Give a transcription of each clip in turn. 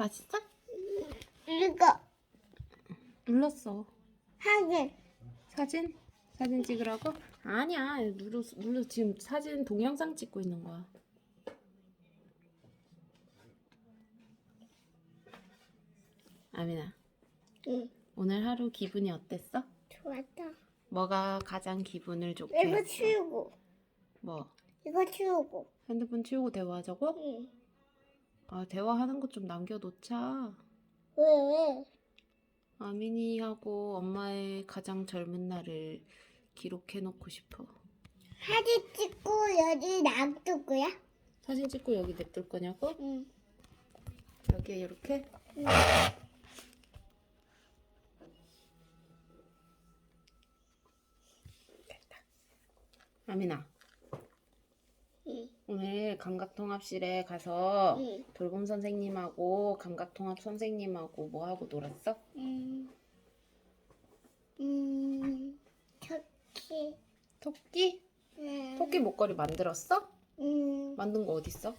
맛있어? 이거 눌렀어. 하긴 사진? 사진 찍으라고? 아니야. 눌러, 눌러. 지금 사진 동영상 찍고 있는 거야. 아민아, 응 오늘 하루 기분이 어땠어? 좋았다. 뭐가 가장 기분을 좋게 이거 했어? 치우고 뭐? 이거 치우고 핸드폰 치우고 대화하자고? 응. 아, 대화하는 것 좀 남겨놓자. 왜 왜? 아민이하고 엄마의 가장 젊은 날을 기록해놓고 싶어. 사진 찍고 여기 놔둘 거야? 사진 찍고 여기 냅둘 거냐고? 응. 여기에 이렇게? 응. 아민아, 응. 오늘 감각통합실에 가서 응. 돌봄 선생님하고 감각통합 선생님하고 뭐 하고 놀았어? 음. 음. 토끼. 토끼? 음. 토끼 목걸이 만들었어? 음. 만든 거 어딨어?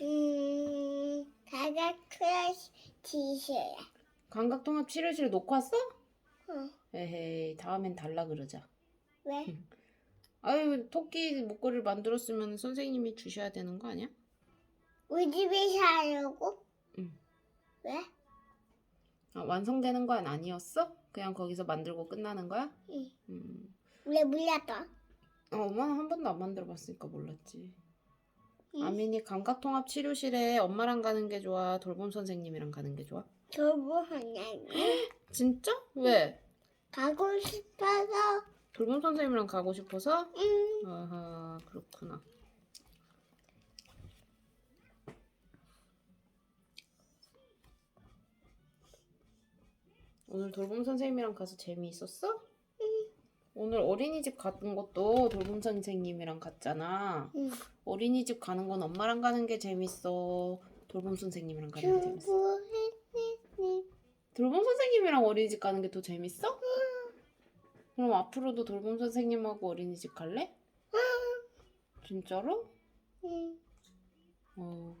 음. 가가 크러쉬 티셔야. 감각통합 치료실에 놓고 왔어? 어. 에헤이, 다음엔 달라 그러자. 왜? 아유, 토끼 목걸이를 만들었으면 선생님이 주셔야 되는 거 아니야? 우리 집에서 하려고? 응. 왜? 아, 완성되는 건 아니었어? 그냥 거기서 만들고 끝나는 거야? 응. 음. 왜 몰랐다? 어, 엄마는 한 번도 안 만들어 봤으니까 몰랐지. 응. 아민이 감각통합 치료실에 엄마랑 가는 게 좋아? 돌봄 선생님이랑 가는 게 좋아? 저뭐 하냐고? 진짜? 왜? 가고 싶어서. 돌봄 선생님이랑 가고 싶어서? 응. 아하, 그렇구나. 오늘 돌봄 선생님이랑 가서 재미있었어? 오늘 어린이집 갔던 것도 돌봄 선생님이랑 갔잖아. 응. 어린이집 가는 건 엄마랑 가는 게 재밌어. 돌봄 선생님이랑 가는 게 재밌어. 돌봄 선생님이랑 어린이집 가는 게 더 재밌어? 그럼 앞으로도 돌봄 선생님하고 어린이집 갈래? 진짜로? 응. 어.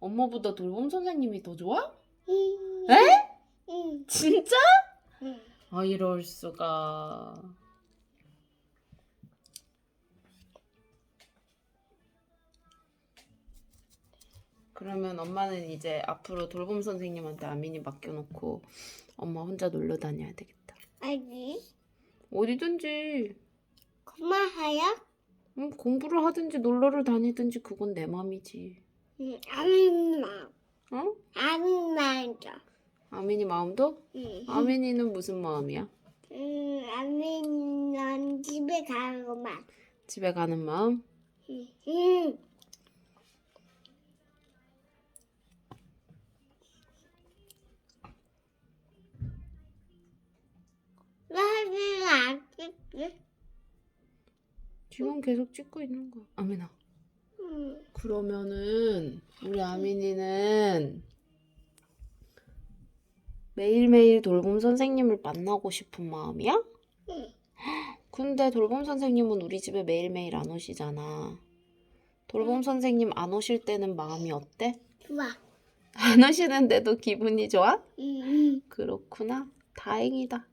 엄마보다 돌봄 선생님이 더 좋아? 응. 에? 응. 진짜? 응. 아 이럴 수가. 그러면 엄마는 이제 앞으로 돌봄 선생님한테 아민이 맡겨놓고 엄마 혼자 놀러 다녀야 되겠다. 아니. 어디든지 그만하야? 응, 공부를 하든지 놀러를 다니든지 그건 내 맘이지. 응. 아민 마. 어? 아민 마죠. 아민이 마음도? 응. 아민이는 무슨 마음이야? 응. 아민은 집에 가는 것만. 집에 가는 마음? 응. 응. 지금 계속 찍고 있는 거야. 아민아. 응. 그러면은 우리 아민이는 매일매일 돌봄 선생님을 만나고 싶은 마음이야? 응. 근데 돌봄 선생님은 우리 집에 매일매일 안 오시잖아. 돌봄 선생님 안 오실 때는 마음이 어때? 좋아. 안 오시는데도 기분이 좋아? 응. 응. 그렇구나. 다행이다.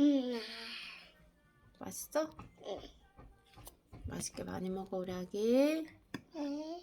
응. 맛있어? 응. 맛있게 많이 먹어 우리 아기. 응.